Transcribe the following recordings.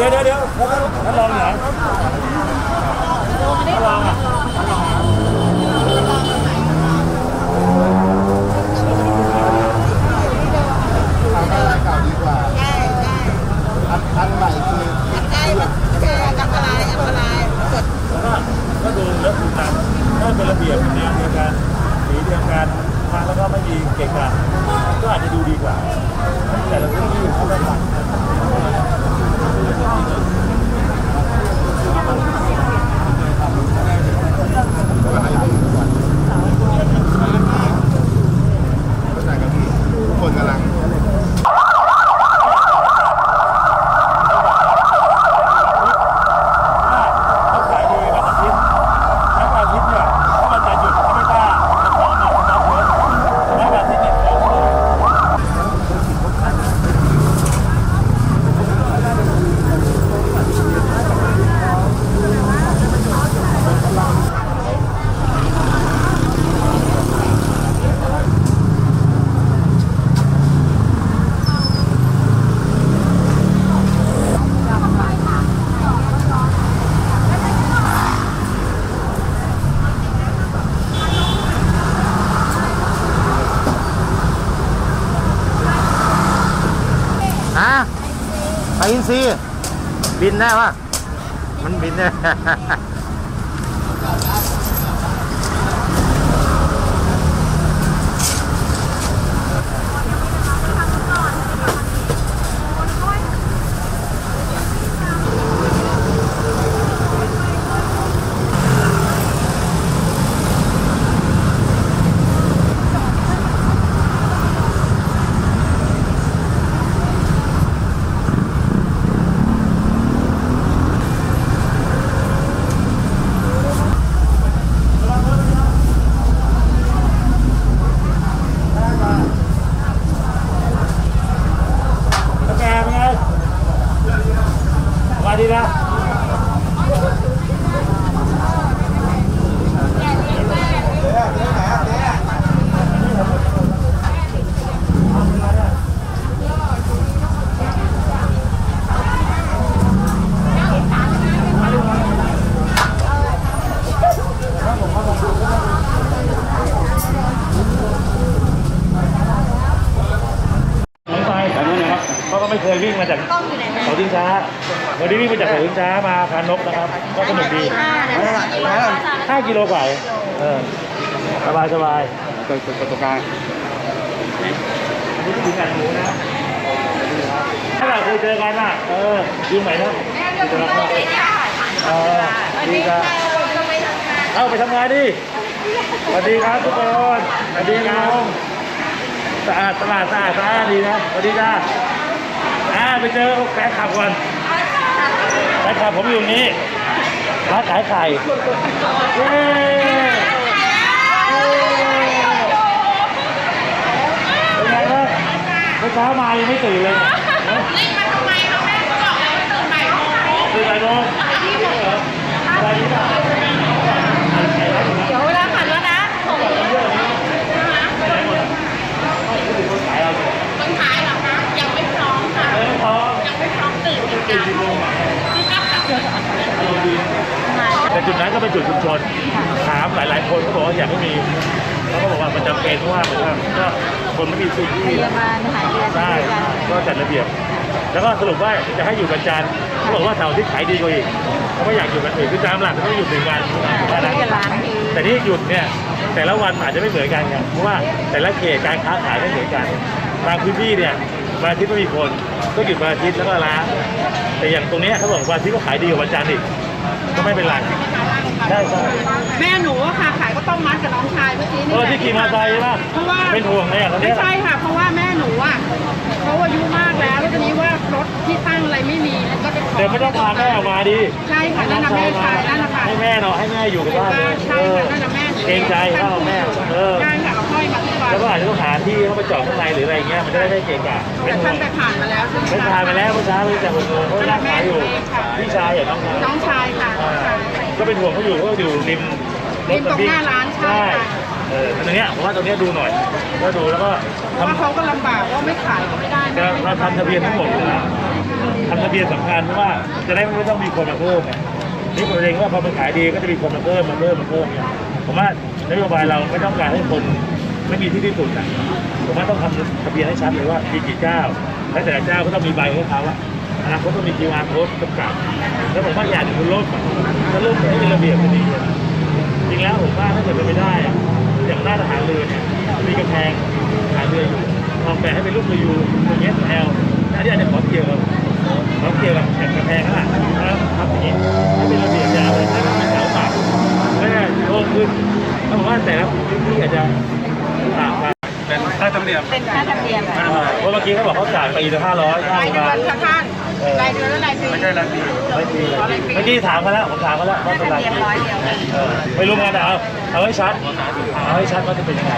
ดี๋ยวเดี๋ยวเดี๋ยวท่านรองไหนท่านรองอะทำให้เก่าดีกว่าอันอันใหม่คือใช่แบบเจออันตรายอันตรายกดแล้วก็ก็ดูแล้วดูตามถ้าเป็นระเบียบแนวเดียวกันสีเดียวกันทางแล้วก็ไม่มีเกะกะก็อาจจะดูดีกว่าแต่ละพื้นที่เขาไม่ต่างกันก็ให้ดีกว่าเข้าใจกับพี่ทุกคนกำลัง เขาขายดีวันอาทิตย์แล้ววันอาทิตย์เนี่ยถ้ามันจะหยุดเขาไม่กล้าของเนี่ยมันรับเยอะแล้ววันอาทิตย์เนี่ยของ ฮะไป อินซีบินได้ปะมันบินได้ แล้วแกเป็นไงสบายดีนะหนีไปแต่นู้นนะครับเขาก็ไม่เคยวิ่งมาจากเขาทิ้งช้าวันนี้วิ่งมาจากเขาทิ้งช้ามาพา นกนะครับก็สนุกดีห้ากิโลกว่าเองเออสบายสบายตัวตัวตัวกลางอันนี้ก็ถึงกันหมูนะถ้าเราเคยเจอกันอะเออยืมไหนนะเจอกันเออดีครับเอาไปทำงานดิสวัสดีครับทุกคนสวัสดีครับสะอาดตลาดสะอาดสะอาดดีนะสวัสดีจ้าอ่าไปเจอแฟนขับก่อน แฟนขับผมอยู่นี้ร้านขายไข่เย้เป็นไงบ้างเมื่อเช้ามายังไม่ตื่นเลยนะนี่มาทำไมคะแม่บอกแล้วว่าตื่นบ่ายโมงตื่นบ่ายโมงอะไรนี่ป่ะไข่ร้านอยู่นะ เดี๋ยวเวลาหันแล้วนะ ไปไหนหมดอะคนขายเอาเลย คนขายเหรอคะยังไม่พร้อมค่ะ เออพอ ยังไม่พร้อมตื่นเหมือน ตื่ กัน น กี่โมงอะอารมณ์ดี แต่จุดนั้นก็เป็นจุดชุมชนถามหลาย ๆ คนก็บอกว่าอยากให้มีเขาก็บอกว่ามันจำเป็นเพราะว่าเหมือนว่าก็คนไม่มีพื้นที่พยาบาลหายเรือใช่ก็จัดระเบียบ แล้วก็สรุปว่าจะให้อยู่กันจันทร์เขาบอกว่าเสาร์อาที่ขายดีกว่าอีกเขาไม่อยากอยู่กันอื่นคือตามหลักก็ต้องหยุดหนึ่งวันแค่นั้นจะล้างทีแต่ที่หยุดเนี่ยแต่ละวันอาจจะไม่เหมือนกันไงเพราะว่าแต่ละเขตการค้าขายไม่เหมือนกันบางพื้นที่เนี่ยวันอาทิตย์ไม่มีคนก็หยุดวันอาทิตย์แล้วก็ล้างแต่อย่างตรงเนี้ยเขาบอกวันอาทิตย์ก็ขายดีกว่าวันจันทร์อีก ก็ไม่เป็นไรใช่ใช่แม่หนูอะค่ะขายก็ต้องมัดกับน้องชายเมื่อกี้เออที่ขี่มอเตอร์ไซค์ใช่ไหมเพราะว่า เป็นห่วงเลยอะตอนไม่เนี้ยใช่ค่ะ เพราะว่าแม่หนูอะเขาอายุมากแล้ว แล้วทีนี้ว่ารถที่ตั้งอะไรไม่มีแล้วก็ไปขอแต่ไม่ต้องพาแม่ออกมาดิใช่ค่ะนั่นน่ะแม่ชายนั่นน่ะค่ะให้แม่เนาะให้แม่อยู่กับบ้านเลยใช่เออค่ะนั่นน่ะแม่เกรงใจพ่อแม่ เออ ใช่ค่ะ เอาห้อยมาทุกวันแล้วก็อาจจะต้องหาที่เขาไปจอดข้างในหรืออะไรเงี้ยมันจะได้ไม่เกะกะเป็แต่นห่ท่าวนงไปผ่านมาแล้วใช่ไหมเป็นคะทานไปแล้วเมื่อเช้าเลยแต่หกโมงเขานั่งขายอยู่พี่ชายอย่างน้องชายน้องชายค่ะน้องชายก็เป็นห่วงเขาอยู่เขาอยู่ริมริมตรงหน้าร้านใช่ค่ะเออตรงเนี้ยผมว่าตรงเนี้ยดูหน่อยก็ดูแล้วก็เพราะว่าทำเขาก็ลำบากว่าไม่ขายก็ไม่ได้จะเราทำทะเบียนทั้งหมดเลยนะทำทะเบียนสำคัญเพราะว่าจะได้ไม่ต้องมีคนมาเพิ่มไงนี่ผมเองว่าพอมันขายดีก็จะมีคนมาเพิ่มมาเพิ่มมาเพิ่มเนี่ยผมว่านโยบายเราไม่ต้องการให้คน ไม่มีที่ที่สุดนะผมว่าต้องทำทะเบียนให้ชัดเลยว่ามีกี่เจ้า และแต่ละเจ้าก็ต้องมีใบให้เขาว่าอนาคตต้องมี QR code กำกับ แล้วผมว่าอยากจะคุณลบถ้าลบให้เป็นระเบียบจะดีจริงแล้วผมว่าถ้าเกิดเป็นไปได้อะอย่างหน้าทหารเรือเนี่ยมีกำแพงทหารเรืออยู่ออกแบบให้เป็นรูปเรือยูอย่างเงี้แอลอันนี้อาจจะขอเกี่ยวกับขอเกี่ยวกับแผ่นกำแพงลังนะครับทำอย่างนี้ให้เป็นระเบียบยาวเลยให้มันเป็นแถวปากไม่โล่งขึ้นแล้วผมว่าแต่ละพื้นที่อาจจะ เป็นค่าธรรมเนียมเป็นค่าธรรมเนียมค่ะเพราะเมื่อกี้เขาบอกเขาจ่ายปีละห้าร้อยค่ารายโรงพเดืยาอบานลค่ะท่านรายเดือนและรายปีไม่ใช่ราตรีไม่ปีเลยเมื่อกี้ถามมาแล้วผมถามมาแล้วว่าค่าเป็นไรธรรมเนียมร้อยเดียวเออไม่รู้ไงแต่เอาเอาให้ชัดเอาให้ชัดว่าจะเป็นยังไง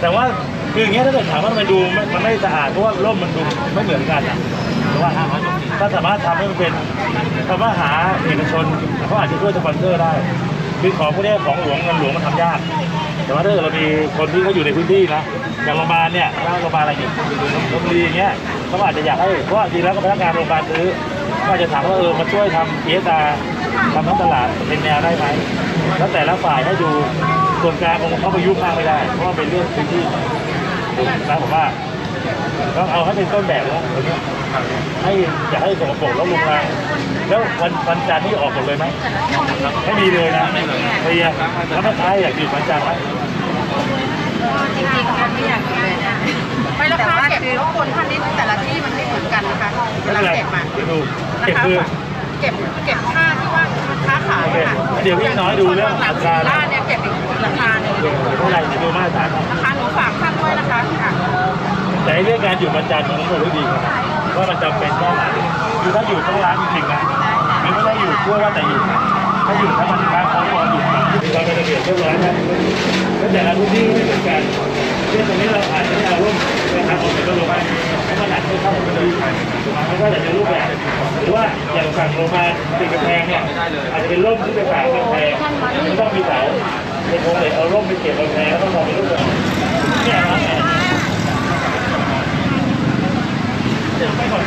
แต่ว่าคืออย่างเงี้ยถ้าเกิดถามว่ามันดูมันมันไม่สะอาดเพราะว่าร่มมันดูไม่เหมือนกันนะแต่ว่าถ้าสามารถทำให้มันเป็นคำว่าหาเอกชนเขาอาจจะช่วยสปอนเซอร์ได้คือของพวกเนี้ยของหลวงเงินหลวงมันทำยาก แต่ว่าถ้าเกิดเรามีคนที่เขาอยู่ในพื้นที่นะอย่างโรงพยาบาลเนี่ยโรงพยาบาลอะไรเนี่ยลพบุรีอย่างเงี้ยเขาอาจจะอยากให้เพราะจริงแล้วก็พนักงานโรงพยาบาลซื้อก็อาจจะถามว่าเออมาช่วยทำเอสาทำทั้งตลาดเป็นแนวได้ไหมแล้วแต่ละฝ่ายให้ดูส่วนกลางคงเข้าไปยุ่งมากไม่ได้ เพราะว่าเป็นเรื่องพื้นที่นะผมว่า ต้องเอาให้เป็นต้นแบบแล้วตัวเนี้ยให้อย่าให้สกปรกแล้วลุงรังแล้ววันวันจันทร์นี่ออกหมดเลยไหมไม่มีเลยนะเคลียร์แล้วแม่ค้าอยากหยุดวันจันทร์ไหมจริงๆมันไม่อยากเลยนะไม่ราคาเก็บทุกคนท่านนี้แต่ละที่มันไม่เหมือนกันนะคะเวไม่ลาเป็นไรเก็บมาเดี๋ยวดูนะเก็บคะคือเก็บเก็บค่าที่ว่าค้าขายอะค่ะโอเคเดี๋ยวพี่น้อยดูเรื่องหลัรางคาร้านเนี่ยเก็บอีกราคาหนึ่งเท่าไหร่เดี๋ยวดูมาตรฐานเอาราคาหนูฝากท่านด้วยนะคะค่ะ แต่เรื่องการอยู่ประจำมันต้องดูให้ดีครับว่ามันจำเป็นแค่ไหนคือถ้าอยู่ทั้งร้านจริงๆนะมันไม่ได้อยู่เพื่อว่าแต่อยู่นะถ้าอยู่ถ้ามันค้างเขาก็อยู่มีความเป็นระเบียบเรียบร้อยนะแล้วแต่ละพื้นที่ไม่เหมือนกันเช่นตรงนี้เราอาจจะไม่เอาร่มไปทำออกเป็นร่มไม้เพราะมันอาจจะเข้าไปเลยมันก็อาจจะรูปแบบหรือว่าอย่างฝั่งโรงพยาบาลติดกำแพงเนี่ยอาจจะเป็นร่มที่ไปฝากกำแพงไม่ต้องมีเสาเป็นคงเลเอาร่มไปเก็บกำแพงแล้วก็มองเป็นรูปแบบเนี่ยนะ เดี๋ยวไปก่อน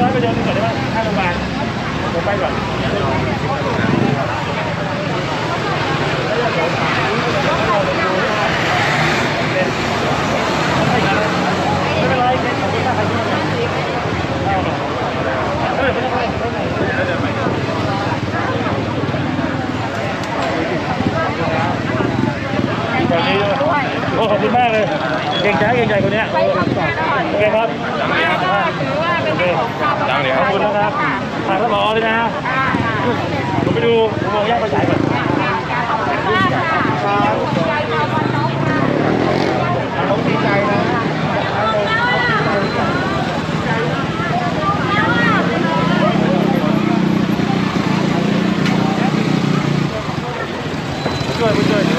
ร้อยไปเดินก่อนได้ไหมข้างโรงพยาบาลผมไปก่อนไม่เป็นไร ขอบคุณมากครับเออไม่เป็นไรตอนนี้โอ้ขอบคุณมากเลยเก่งใจเก่งใจคนเนี้ยโอเคครับถือว่าเป็นโอเคขอบคุณนะครับทางท่านรอเลยนะผมไปดูผมมองแยกไปฉายก่อนเขาดีใจนะช่วยไ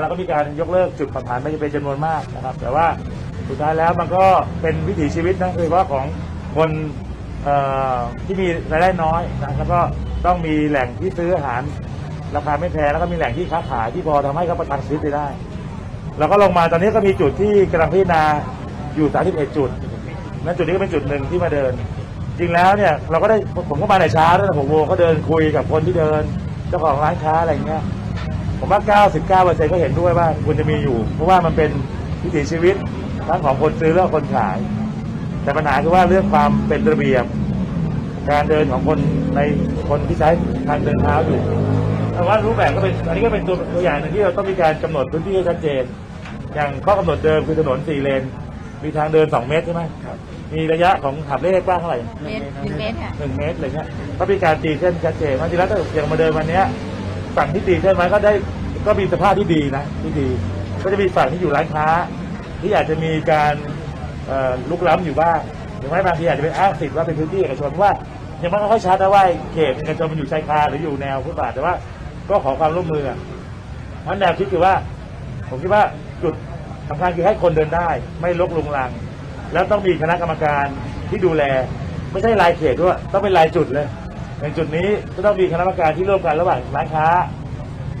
แล้วก็มีการยกเลิกจุดผ่อนผันไปเป็นจำนวนมากนะครับ แต่ว่าสุดท้ายแล้วมันก็เป็นวิถีชีวิตนะคือว่าของคนที่มีรายได้น้อยนะแล้วก็ต้องมีแหล่งที่ซื้ออาหารราคาไม่แพงแล้วก็มีแหล่งที่ค้าขายที่พอทำให้เขาประทังชีวิตไปได้เราก็ลงมาตอนนี้ก็มีจุดที่กำลังพิจารณาอยู่ 31 จุดนั่นจุดนี้ก็เป็นจุดหนึ่งที่มาเดิน จริงแล้วเนี่ยเราก็ได้ผมก็มาในเช้าตั้งแต่หกโมก็เดินคุยกับคนที่เดิน เจ้าของร้านค้าอะไรเงี้ย ผมว่า 99%ก็เห็นด้วยว่าควรจะมีอยู่ เพราะว่ามันเป็นวิถีชีวิตทั้งของคนซื้อและคนขาย แต่ปัญหาคือว่าเรื่องความเป็นระเบียบ การเดินของคนในคนที่ใช้ทางเดินเท้าอยู่แต่ว่ารูปแบบก็เป็นอันนี้ก็เป็นตัวตัวอย่างหนึ่งที่เราต้องมีการกำหนดพื้นที่ให้ชัดเจน อย่างข้อกำหนดเดิมคือถนนสี่เลน มีทางเดิน 2 เมตรใช่ไหมมีระยะของขับเลขกว้างเท่าไหร่เมตรหนึ่งเมตรค่ะหนึ่งเมตรอะไรเงี้ยก็มีการตีเส้นชัดเจนบางทีแล้วถ้าอย่างมาเดินวันเนี้ย ฝั่งที่ตีเส้นไว้ก็ได้ก็มีสภาพที่ดีนะที่ดี ก็จะมีฝั่งที่อยู่ร้านค้า ที่อาจจะมีการลุกล้ำอยู่บ้างหรือไม่บางทีอาจจะเป็นอ้างสิทธิ์ว่าเป็นพื้นที่เอกชนเพราะว่า ยังไม่ค่อยชัดนะว่าเขตเอกชนมันอยู่ชายคาหรืออยู่แนวฟุตบาทแต่ว่าก็ขอความร่วมมืออะเพราะแนวคิดคือว่า ผมคิดว่าจุดสำคัญคือให้คนเดินได้ ไม่ลกลุงลัง แล้วต้องมีคณะกรรมการที่ดูแล ไม่ใช่รายเขตด้วย ต้องเป็นรายจุดเลย อย่างจุดนี้ก็ต้องมีคณะกรรมการที่ร่วมกันระหว่างร้านค้า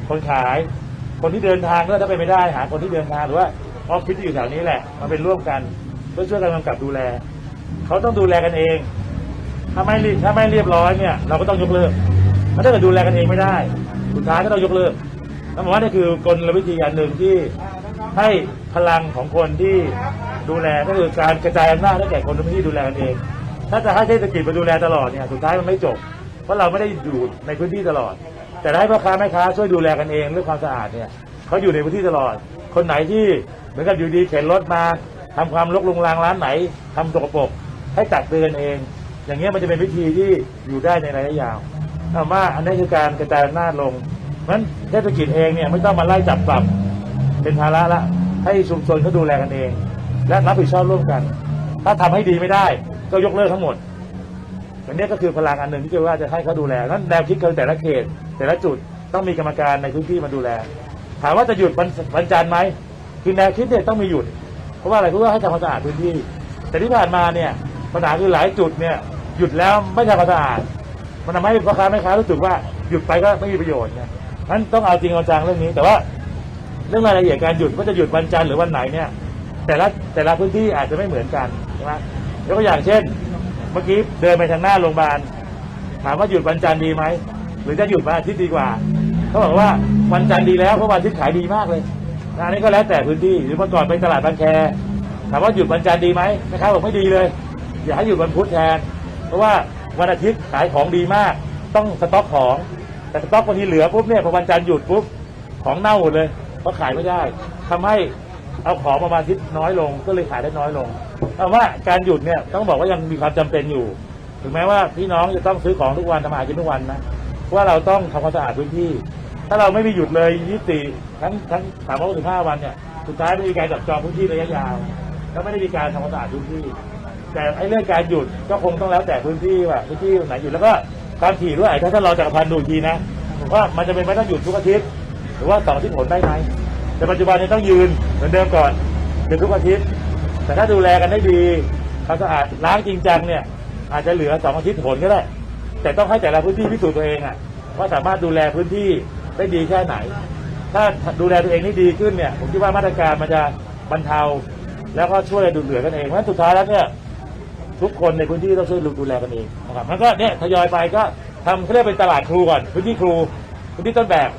คนขาย คนที่เดินทางก็ถ้าเป็นไม่ได้หาคนที่เดินทางหรือว่าออฟฟิศที่อยู่แถวนี้แหละมาเป็นร่วมกันเพื่อช่วยกันกำกับดูแล เขาต้องดูแลกันเอง ถ้าไม่ถ้าไม่เรียบร้อยเนี่ยเราก็ต้องยกเลิกถ้าเกิดดูแลกันเองไม่ได้ สุดท้ายก็ต้องยกเลิกนั่นหมายว่านี่คือกลวิธีอันหนึ่งที่ให้พลังของคนที่ดูแลก็คือการกระจายอำนาจให้แก่คนที่ดูแลกันเอง ถ้าจะให้เทศกิจมาดูแลตลอดเนี่ยสุดท้ายมันไม่จบ เพราะเราไม่ได้อยู่ในพื้นที่ตลอด แต่ให้พ่อค้าแม่ค้าช่วยดูแลกันเองเรื่องความสะอาดเนี่ยเขาอยู่ในพื้นที่ตลอด คนไหนที่เหมือนกับอยู่ดีเข็นรถมาทำความรกรุงรังร้านไหนทำสกปรกให้ตักเตือนเอง อย่างเงี้ยมันจะเป็นวิธีที่อยู่ได้ในระยะยาวถามว่าอันนี้คือการกระจายอำนาจลงเพราะฉะนั้นเทศกิจเองเนี่ยไม่ต้องมาไล่จับปรับเป็นภาระละให้ชุมชนเขาดูแลกันเอง และรับผิดชอบร่วมกัน ถ้าทำให้ดีไม่ได้ก็ยกเลิกทั้งหมด อันนี้ก็คือพลังอันหนึ่งที่จะว่าจะให้เขาดูแลนั้นแนวคิดคือแต่ละเขต แต่ละจุดต้องมีกรรมการในพื้นที่มาดูแล ถามว่าจะหยุดวันวันจันทร์ไหมคือแนวคิดเนี่ยต้องมีหยุด เพราะว่าอะไรเพราะว่าให้ทำความสะอาดพื้นที่ แต่ที่ผ่านมาเนี่ยปัญหาคือหลายจุดเนี่ยหยุดแล้วไม่ทำความสะอาดมันทำให้พ่อค้าแม่ค้ารู้สึกว่าหยุดไปก็ไม่มีประโยชน์เนี่ยนั้นต้องเอาจริงเอาจังเรื่องนี้ แต่ว่าเรื่องรายละเอียดการหยุดว่าจะหยุดวันจันทร์หรือวันไหนเนี่ยแต่ละแต่ละพื้นที่อาจจะไม่เหมือนกันใช่ไหมยกตัวอย่างเช่น เมื่อกี้เดินไปทางหน้าโรงพยาบาลถามว่าหยุดวันจันทร์ดีไหมหรือจะหยุดวันอาทิตย์ดีกว่าเขาบอกว่าวันจันทร์ดีแล้วเพราะวันอาทิตย์ขายดีมากเลยอันนี้ก็แล้วแต่พื้นที่หรือเมื่อก่อนไปตลาดบางแคถามว่าหยุดวันจันทร์ดีไหมแม่ค้าบอกไม่ดีเลย อยากให้หยุดวันพุธแทน เพราะว่าวันอาทิตย์ขายของดีมาก ต้องสต็อกของแต่สต็อกบางทีเหลือปุ๊บเนี่ยพอวันจันทร์หยุดปุ๊บของเน่าหมดเลยเพราะขายไม่ได้ทำให้เอาของประมาณอาทิตย์น้อยลงก็เลยขายได้น้อยลง แต่ว่าการหยุดเนี่ยต้องบอกว่ายังมีความจำเป็นอยู่ ถึงแม้ว่าพี่น้องจะต้องซื้อของทุกวันทำอาหารกินทุกวันนะว่าเราต้องทำความสะอาดพื้นที่ ถ้าเราไม่มีหยุดเลย24ทั้งทั้งสามร้อยสิบห้าวันเนี่ยสุดท้ายไม่มีการจับจองพื้นที่ระยะยาวแล้วไม่ได้มีการทำความสะอาดพื้นที่ แต่ไอ้เรื่องการหยุดก็คงต้องแล้วแต่พื้นที่ว่าพื้นที่ไหนหยุดแล้วก็ความถี่ด้วยถ้าถ้าเราจักรพันธ์ดูอีกทีนะว่ามันจะเป็นไม่ต้องหยุดทุกอาทิตย์หรือว่าสองอาทิตย์ผลได้ไหมแต่ปัจจุบันนี้ต้องยืนเหมือนเดิมก่อนหยุดทุกอาทิตย์ แต่ถ้าดูแลกันได้ดีความสะอาดล้างจริงจังเนี่ย อาจจะเหลือสองอาทิตย์ผลก็ได้ แต่ต้องให้แต่ละพื้นที่พิสูจน์ตัวเองอะว่าสามารถดูแลพื้นที่ได้ดีแค่ไหน ถ้าดูแลตัวเองได้ดีขึ้นเนี่ย ผมคิดว่ามาตรการมันจะบรรเทา แล้วก็ช่วยดูเหลือกันเองเพราะฉะนั้นสุดท้ายแล้วเนี่ยทุกคนในพื้นที่ต้องช่วยดูแลกันเองนะครับมันก็เนี่ยทยอยไปก็ทำเขาเรียกเป็นตลาดครูก่อน พื้นที่ครู พื้นที่ต้นแบบ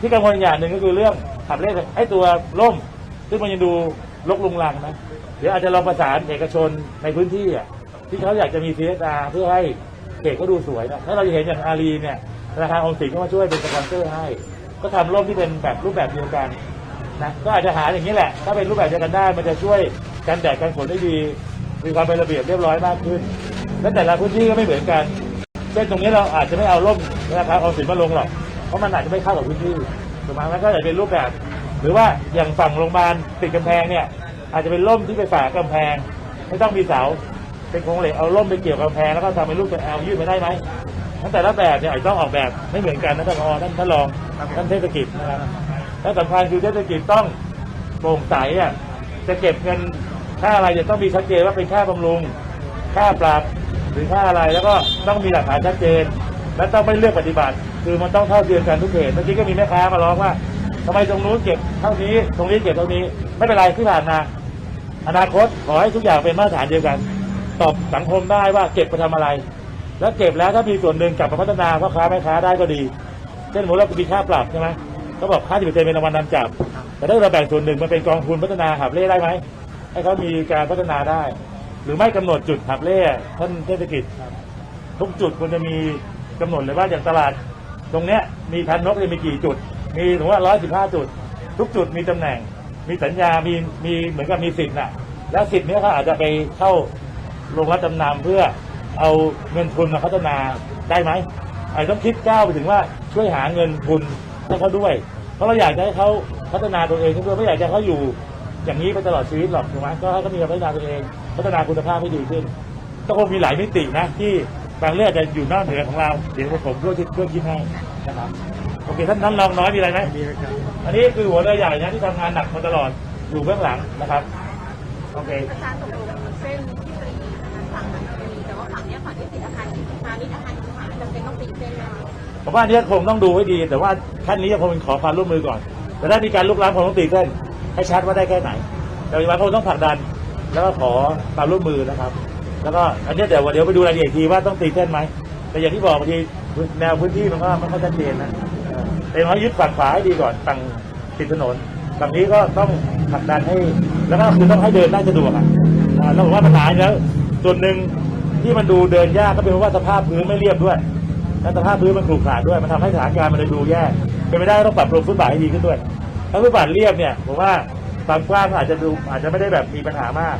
ที่กังวลอย่างหนึ่งก็คือเรื่องขับเลขไอ้ตัวล่มซึ่งมันยังดู ลกลุงลังนะเดี๋ยวอาจจะลองประสานเอกชนในพื้นที่อะที่เขาอยากจะมี CSR เพื่อให้เขตเขาดูสวยนะถ้าเราจะเห็นอย่างอารีเนี่ยธนาคารออมสินก็มาช่วยเป็นสปอนเซอร์ให้ ก็ทำร่มที่เป็นแบบรูปแบบเดียวกันนะก็อาจจะหาอย่างนี้แหละ ถ้าเป็นรูปแบบเดียวกันได้ มันจะช่วยกันแดดกันฝนได้ดี มีความเป็นระเบียบเรียบร้อยมากขึ้น และแต่ละพื้นที่ก็ไม่เหมือนกันเช่นตรงนี้เราอาจจะไม่เอาร่มนะครับอาสินมาลงหรอกเพราะมันอาจจะไม่เข้ากับพื้นที่ถูกไหมมันก็อาจจะเป็นรูปแบบ หรือว่าอย่างฝั่งโรงพยาบาลติดกำแพงเนี่ย อาจจะเป็นร่มที่ไปฝากำแพง ไม่ต้องมีเสาเป็นโครงเหล็กเอาร่มไปเกี่ยวกับกำแพงแล้วก็ทำเป็นรูปตัวแอลยื่นไปได้ไหมทั้งแต่ละแบบเนี่ยอาจจะต้องออกแบบไม่เหมือนกันนะท่านรอท่านท่านรองท่านเทศกิจนะครับและสำคัญคือเทศกิจต้องโปร่งใสอะจะเก็บเงินค่าอะไรจะต้องมีชัดเจนว่าเป็นค่าบำรุง ค่าปรับหรือค่าอะไรแล้วก็ต้องมีหลักฐานชัดเจน และต้องไม่เลือกปฏิบัติ คือมันต้องเท่าเทียมกันทุกเขตเมื่อกี้ก็มีแม่ค้ามาร้องว่า ทำไมตรงนู้นเก็บเท่านี้ ตรงนี้เก็บเท่านี้ ไม่เป็นไรที่ผ่านมา อนาคตขอให้ทุกอย่างเป็นมาตรฐานเดียวกัน ตอบสังคมได้ว่าเก็บไปทำอะไร แล้วเก็บแล้วถ้ามีส่วนหนึ่งกลับมาพัฒนาพ่อค้าแม่ค้าได้ก็ดี เช่นสมมติเรามีค่าปรับใช่ไหมเขาบอกค่าที่เป็นรางวัลนำจับ แต่ถ้าเราแบ่งส่วนหนึ่งมันเป็นกองทุนพัฒนาหับเล่ได้ไหมให้เขามีการพัฒนาได้ หรือไม่กำหนดจุดหับเล่ท่านเทศกิจทุกจุดควรจะมีกำหนดเลยว่าอย่างตลาด ตรงเนี้ยมีพันนกเนี่ยมีกี่จุด มีถึงว่าร้อยสิบห้าจุด ทุกจุดมีตำแหน่ง มีสัญญา มีมีเหมือนกับมีสิทธิ์น่ะ แล้วสิทธิ์เนี้ยเขาอาจจะไปเข้าโรงรับจำนำเพื่อเอาเงินทุนมาพัฒนาได้ไหมอาจจะต้องคิดก้าวไปถึงว่าช่วยหาเงินทุนให้เขาด้วย เพราะเราอยากจะให้เขาพัฒนาตัวเองด้วยไม่อยากจะให้เขาอยู่อย่างนี้ไปตลอดชีวิตหรอกถูกไหมก็ให้เขามีการพัฒนาตัวเอง พัฒนาคุณภาพให้ดีขึ้นก็คงมีหลายมิตินะที่บางเรื่องอาจจะอยู่นอกเหนือของเรา เดี๋ยวผมช่วยคิดช่วยคิดให้นะครับ โอเคท่านนั้นลองน้อยมีอะไรไหมอันนี้คือหัวเรือใหญ่นะที่ทำงานหนักมาตลอดอยู่เบื้องหลังนะครับโอเคอาจารย์ตกลงเส้นที่ปรีนะคะฝั่งนั้นปรีแต่ว่าฝั่งเนี้ยฝั่งที่ติดอาคารพาณิชย์อาคารที่หาจำเป็นต้องตีเส้นไหมคะผมว่าอันนี้คงต้องดูให้ดี แต่ว่าขั้นนี้คงเป็นขอความร่วมมือก่อน แต่ถ้ามีการลุกล้ำคงต้องตีเส้นให้ชัดว่าได้แค่ไหน แต่ปัจจุบันคงต้องผลักดัน แล้วก็ขอความร่วมมือนะครับ แล้วก็อันนี้เดี๋ยวเดี๋ยวไปดูรายละเอียดอีกทีว่าต้องตีเส้นไหมแต่อย่างที่บอกบางทีแนวพื้นที่มันก็ไม่ค่อยชัดเจนนะ เออแต่ายึดฝั่งขวาให้ดีก่อนฝั่งติดถนนฝั่งนี้ก็ต้องผลักดันให้ แล้วก็คือต้องให้เดินได้สะดวกอะอ่าแล้วผมว่าปัญหาแล้วส่วนหนึ่งที่มันดูเดินยากก็เป็นเพราะว่าสภาพพื้นไม่เรียบด้วยและสภาพพื้นมันขรุขระด้วย มันทำให้สถานการณ์มันเลยดูแย่เป็นไปได้ต้องปรับปรุงฟุตบาทให้ดีขึ้นด้วย ถ้าฟุตบาทเรียบเนี่ยผมว่าความกว้างก็อาจจะดูอาจจะไม่ได้แบบมีปัญหามาก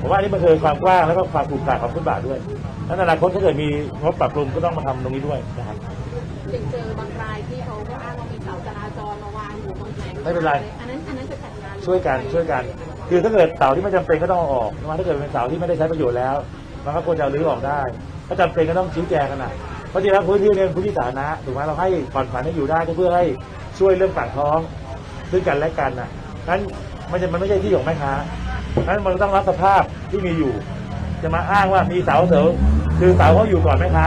ผมว่าอันนี้มันคือความกว้างแล้วก็ความขรุขระของฟุตบาทด้วยแล้วในอนาคตถ้าเกิดมีงบปรับปรุงก็ต้องมาทำตรงนี้ด้วยนะครับ ยังเจอบางรายที่เขาก็อ้างว่ามีเสาจราจรมาวางอยู่บางแห่งไม่เป็นไร อันนั้นอันนั้นจะจัดงานช่วยกันช่วยกัน คือถ้าเกิดเสาที่ไม่จำเป็นก็ต้องเอาออกนะถ้าเกิดเป็นเสาที่ไม่ได้ใช้ประโยชน์แล้วมันก็ควรจะเอารื้อออกได้ ถ้าจำเป็นก็ต้องชี้แจงกันนะเพราะจริงๆแล้วพื้นที่เนี่ยเป็นพื้นที่สาธารณะถูกไหมเราให้ผ่อนผันให้อยู่ได้ก็เพื่อให้ช่วยเรื่องปากท้องด้วยกันและกันน่ะนั้นมันจะมันไม่ใช่ที่ของแม่ค้านั้นมันต้องรับสภาพที่มีอยู่ จะมาอ้างว่ามีเสาเสาคือเสาเขาอยู่ก่อนแม่ค้า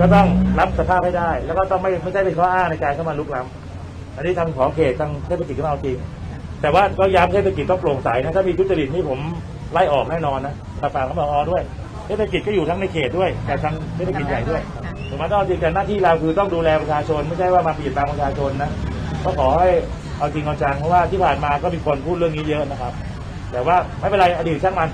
ก็ต้องรับสภาพให้ได้ แล้วก็ต้องไม่ไม่ใช่เป็นข้ออ้างในการเข้ามาลุกล้ำอันนี้ทางของเขตทางเทศกิจก็เอาจริง แต่ว่าก็ย้ำเทศกิจต้องโปร่งใสนะถ้ามีทุจริตนี่ผมไล่ออกแน่นอนนะฝาฝากเขาบอกอด้วยเทศกิจก็อยู่ทั้งในเขตด้วย แต่ทางเทศกิจใหญ่ด้วยถูกไหมต้องจริงแต่หน้าที่เราคือต้องดูแลประชาชน ไม่ใช่ว่ามาปิดบังประชาชนนะก็ขอให้เอาจริงเอาจังเพราะว่าที่ผ่านมาก็มีคนพูดเรื่องนี้เยอะนะครับ แต่ว่าไม่เป็นไรอดีตช่างมัน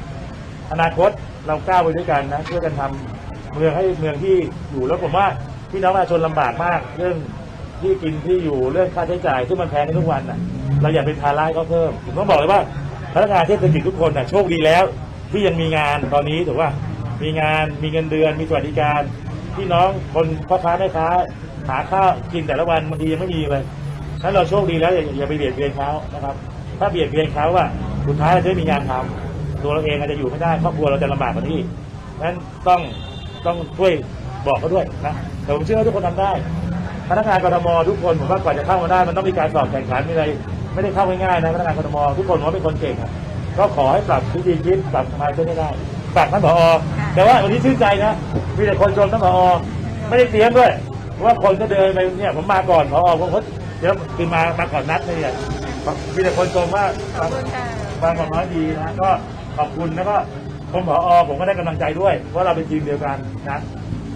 อนาคตเราก้าวไปด้วยกันนะช่วยกันทำ เมืองให้เมืองที่อยู่แล้วผมว่าพี่น้องประชาชนลำบากมาก เรื่องที่กินที่อยู่เรื่องค่าใช้จ่ายที่มันแพงในทุกวันน่ะ เราอย่าเป็นภาระให้เขาเพิ่มผมต้องบอกเลยว่าพนักงานเทศกิจทุกคนน่ะโชคดีแล้ว ที่ยังมีงานตอนนี้ถือว่ามีงานมีเงินเดือนมีสวัสดิการพี่น้องคนพ่อค้าแม่ค้าหาข้าวกินแต่ละวันบางทียังไม่มีเลยถ้าเราโชคดีแล้วอย่าอย่าไปเบียดเบียนเขานะครับ ถ้าเบียดเบียนเขาว่าสุดท้ายเราจะไม่มีงานทำตัวเราเองอาจจะอยู่ไม่ได้ครอบครัวเราจะลำบากกว่านี้นั้นต้อง ต้องช่วยบอกเขาด้วยนะแต่ผมเชื่อว่าทุกคนทำได้พนักงานกรทมทุกคนผมว่ากว่าจะเข้ามาได้มันต้องมีการสอบแข่งขันมีอะไรไม่ได้เข้าง่ายๆนะพนักงานกรทมทุกคนผมว่าเป็นคนเก่งอะก็ขอให้ปรับวิธีคิดปรับสมาธิให้ได้ฝากท่านผอแต่ว่าวันนี้ชื่นใจนะมีแต่คนชมท่านผอไม่ได้เตรียมด้วยเพราะว่าคนก็เดินไปเนี่ยผมมาก่อนผอผมก็เดี๋ยวคือมามาก่อนนัดเลยเนี่ยมีแต่คนชมว่าขอบคุณค่ะบางของน้อยดีนะก็ขอบคุณแล้วก็ ผมผอผมก็ได้กำลังใจด้วยว่าเราเป็นทีมเดียวกันนะ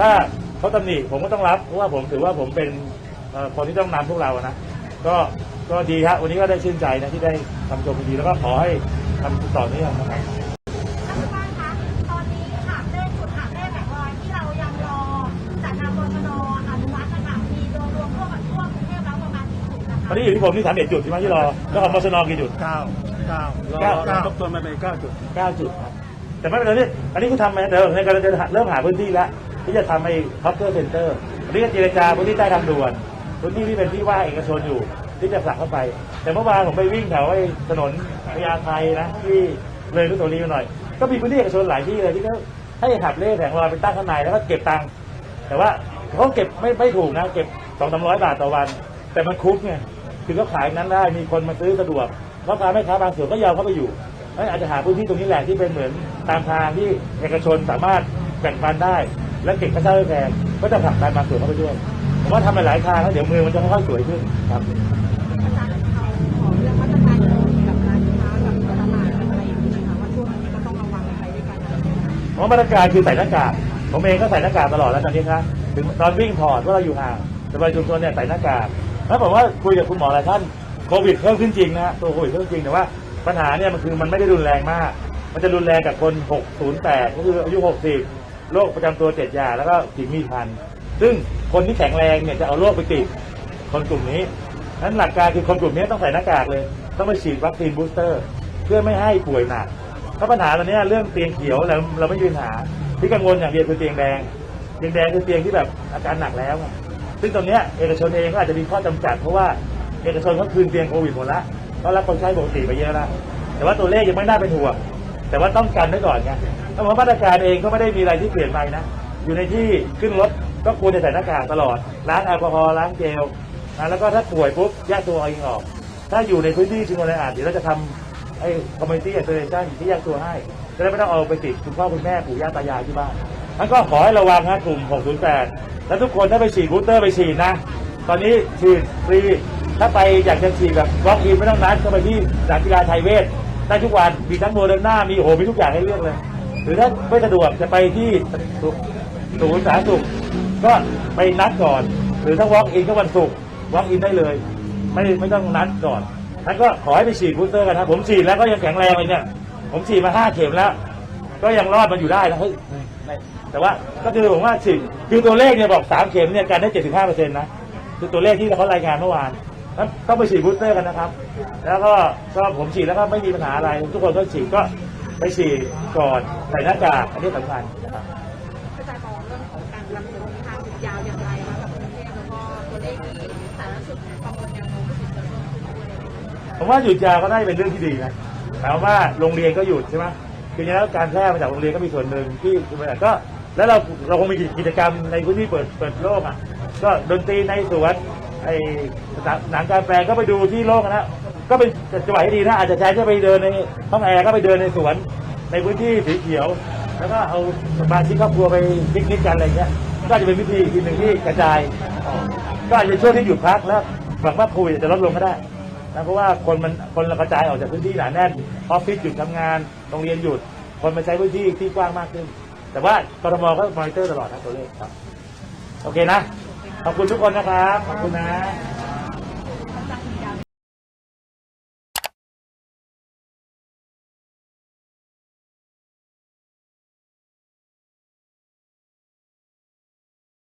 ถ้าเขาตำหนิผมก็ต้องรับเพราะว่าผมถือว่าผมเป็นเอ่อคนที่ต้องนำพวกเราอะนะก็ก็ดีครับวันนี้ก็ได้ชื่นใจนะที่ได้ทำชมดีแล้วก็ขอให้ทำต่อเนื่องนะครับท่านผู้ว่าคะตอนนี้หาเลขจุดหาเลขแบ่งรอยที่เรายังรอจากทางบชนอนุมัตินะคะมีรวมรวมทั่วทั่วกรุงเทพแล้วประมาณกี่จุดนะคะตอนนี้อยู่ที่ผมที่สามเอ็ดจุดใช่ไหมที่รอแล้วของมชนกี่จุดเก้าเก้าเก้าเก้าทบทวนไปเป็นเก้าจุดเก้าจุดครับ แต่ไม่เป็นไรนี่อันนี้ก็ทำมาเดี๋ยวในการจะเริ่มหาพื้นที่แล้วที่จะทำไอ้ท็อปเตอร์เซ็นเตอร์อันนี้ก็เจรจาพื้นที่ใต้ทางด่วนพื้นที่ที่เป็นที่ว่างเอกชนอยู่ที่จะผลักเข้าไป แต่เมื่อวานผมไปวิ่งแถวไอ้ถนนพญาไทนะที่เลยนุสาวรีย์มาหน่อย ก็มีพื้นที่เอกชนหลายที่เลยที่เขาให้ขับเล่แผงลอยเป็นตั้งข้างในแล้วก็เก็บตังค์แต่ว่าเขาเก็บไม่ไม่ถูกนะเก็บสองสามร้อยบาทต่อวัน แต่มันคุ้มไงคือเขาขายนั้นได้มีคนมาซื้อสะดวกพ่อค้าแม่ค้าบางส่วนก็ยอมเข้าไปอยู่ เอ้ยอาจจะหาพื้นที่ตรงนี้แหละที่เป็นเหมือนตามทางที่เอกชนสามารถแบ่งปันได้ และเก็บค่าเช่าไม่แพงก็จะผลักดันบางส่วนเข้าไปด้วยผมว่าทำหลายๆทางแล้วเดี๋ยวเมืองมันจะค่อยๆสวยขึ้นครับ อาจารย์เขาขอเรื่องมาตรการกับร้านค้ากับตลาดอะไรอย่างนี้นะคะว่าช่วงนี้ก็ต้องระวังกันไปด้วยกันอะไรอย่างเงี้ยค่ะเพราะมาตรการคือใส่หน้ากากผมเองก็ใส่หน้ากากตลอดแล้วตอนนี้ครับถึงตอนวิ่งถอดว่าเราอยู่ห่างแต่ไปชุมชนเนี่ยใส่หน้ากากแล้วผมว่าคุยกับคุณหมอหลายท่านโควิดเพิ่มขึ้นจริงนะตัวโควิดเพิ่มจริงแต่ว่า ปัญหาเนี่ยมันคือมันไม่ได้รุนแรงมาก มันจะรุนแรงกับคน 608 ก็คืออายุ 60 โรคประจำตัวเจ็ดอย่างแล้วก็ผิวมีพันธุ์ซึ่งคนที่แข็งแรงเนี่ยจะเอาโรคไปติดคนกลุ่มนี้นั้นหลักการคือคนกลุ่มนี้ต้องใส่หน้ากากเลย ต้องไปฉีดวัคซีนบูสเตอร์ เพื่อไม่ให้ป่วยหนักถ้าปัญหาตอนนี้เรื่องเตียงเขียวเราเราไม่ยืนหา ที่กังวลอย่างเดียวคือเตียงแดง เตียงแดงคือเตียงที่แบบอาการหนักแล้ว ซึ่งตรงเนี้เอกชนเองก็อาจจะมีข้อจำกัดเพราะว่าเอกชนเขาคืนเตียงโควิดหมดละ เขารับคนไข้ปกติไปเยอะแล้วแต่ว่าตัวเลขยังไม่น่าเป็นห่วงแต่ว่าต้องกันไว้ก่อนไงถ้าผมว่ามาตรการเองก็ไม่ได้มีอะไรที่เปลี่ยนไปนะ อยู่ในที่ขึ้นรถก็ควรจะใส่หน้ากากตลอด ล้างแอลกอฮอล์ล้างเจลนะแล้วก็ถ้าป่วยปุ๊บแยกตัวเอาเองออก ถ้าอยู่ในพื้นที่ชุมชนอาจเดี๋ยวเราจะทำไอ้ community isolation ที่แยกตัวให้จะได้ไม่ต้องเอาไปติดคุณพ่อคุณแม่ปู่ย่าตายายที่บ้านนั้นก็ขอให้ระวังนะกลุ่ม 608 แล้วทุกคนถ้าไปฉีดบูสเตอร์ไปฉีดนะ ตอนนี้ฉีดฟรี ถ้าไปอยากจะฉีดแบบวอล์กอินไม่ต้องนัดก็ไปที่สนามกีฬาไทยเวทได้ทุกวันมีทั้งโมเดอร์นามีโอ้โหมีทุกอย่างให้เลือกเลย หรือถ้าไม่สะดวกจะไปที่ศูนย์สาธารณสุขก็ไปนัดก่อน หรือถ้าวอล์กอินก็วันศุกร์วอล์กอินได้เลย ไม่ไม่ต้องนัดก่อนนั้นก็ขอให้ไปฉีดบูสเตอร์กันนะผมฉีดแล้วก็ยังแข็งแรงเลยเนี่ย ผมฉีดมาห้าเข็มแล้ว ก็ยังรอดมันอยู่ได้นะเฮ้ยไม่แต่ว่าก็คือผมว่าฉีดคือตัวเลขเนี่ยบอกสามเข็มเนี่ยกันได้เจ็ดสิบห้าเปอร์เซ็นต์นะคือตัวเลขที่เขารายงานเมื่อวาน ต้องไปฉีดบูสเตอร์กันนะครับ แล้วก็ก็ผมฉีดแล้วก็ไม่มีปัญหาอะไร ทุกคนก็ฉีดก็ไปฉีดก่อนใส่หน้ากากอันนี้สำคัญนะครับอาจารย์มองเรื่องของการนำเสนอทางหยุดยาวอย่างไรคะกับกรุงเทพแล้วก็ตัวเลขที่สาธารณสุขประเมินแนวโน้มผู้ติดเชื้อเพิ่มขึ้นด้วยอะไรอย่างเงี้ยผมว่าหยุดยาวก็น่าจะเป็นเรื่องที่ดีนะหมายความว่าโรงเรียนก็หยุดใช่ไหมคือจริงๆแล้วการแพร่มาจากโรงเรียนก็มีส่วนหนึ่งที่ก็แล้วเราเราคงมีกิจกรรมในพื้นที่เปิดเปิดโลกอะก็ดนตรีในสวน ไอหนังการแปลงก็ไปดูที่โลกนะก็เป็นจังหวะที่ดีนะอาจจะใช้ก็ไปเดินในห้องแอร์ก็ไปเดินในสวน ในพื้นที่สีเขียว แล้วก็เอาสมาชิกครอบครัวไปปิกนิกกันอะไรเงี้ยก็จะเป็นวิธีอีกหนึ่งที่กระจาย ก็อาจจะช่วงที่หยุดพักแล้วหวังว่าโควิดจะลดลงก็ได้นะเพราะว่าคนมันคนกระจายออกจากพื้นที่หนาแน่นออฟฟิศหยุดทำงานโรงเรียนหยุด คนมาใช้พื้นที่ที่กว้างมากขึ้น แต่ว่ากรทมก็มอนิเตอร์ตลอดนะตัวเลขครับ โอเคนะ ขอบคุณทุกคนนะครับ ขอบคุณนะ